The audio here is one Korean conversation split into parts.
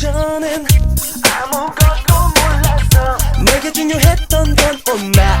전엔 아무것도 몰랐어. 내게 중요했던 건 온나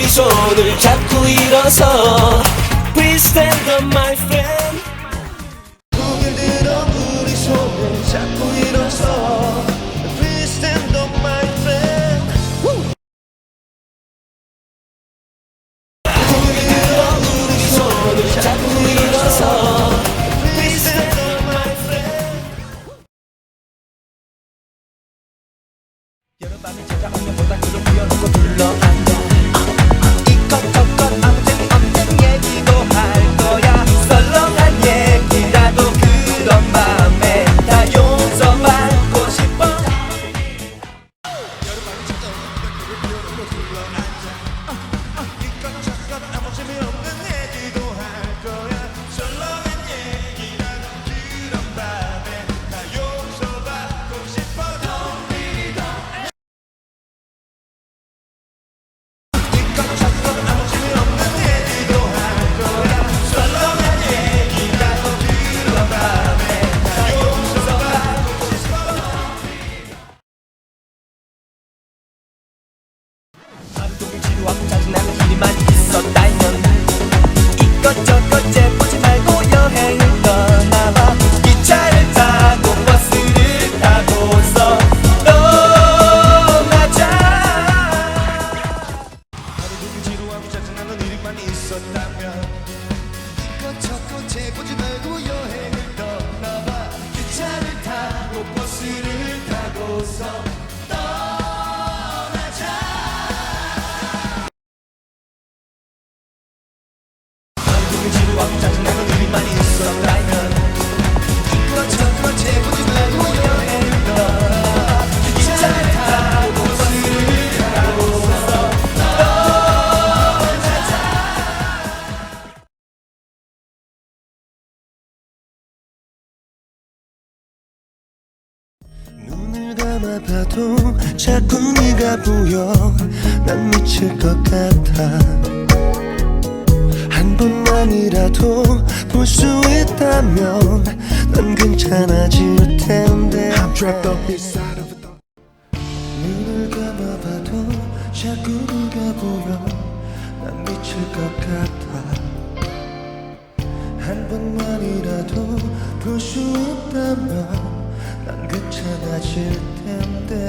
우리 손을 잡고 일어서 Please stand up my friend 고개 들어 우리 손을 잡고 일어서 Please stand up my friend 고개 들어 우리 손을 잡고 일어서 Please stand up my friend 여름밤에 제가 언니보다 그를 피어놓고 둘러앉아 여기 저기나는 일만 있었다면 이껏 저껏 재보지 말고 여행을 떠나봐. 그 기차를 타고 버스를 타고서 봐도 자꾸 네가 보여. 난 미칠 것 같아. 한 번만이라도 볼 수 있다면 난 괜찮아질 텐데. I'm trapped up inside of 눈을 감아봐도 자꾸 네가 보여. 난 미칠 것 같아. 한 번만이라도 볼 수 있다면 난 괜찮아질 텐데.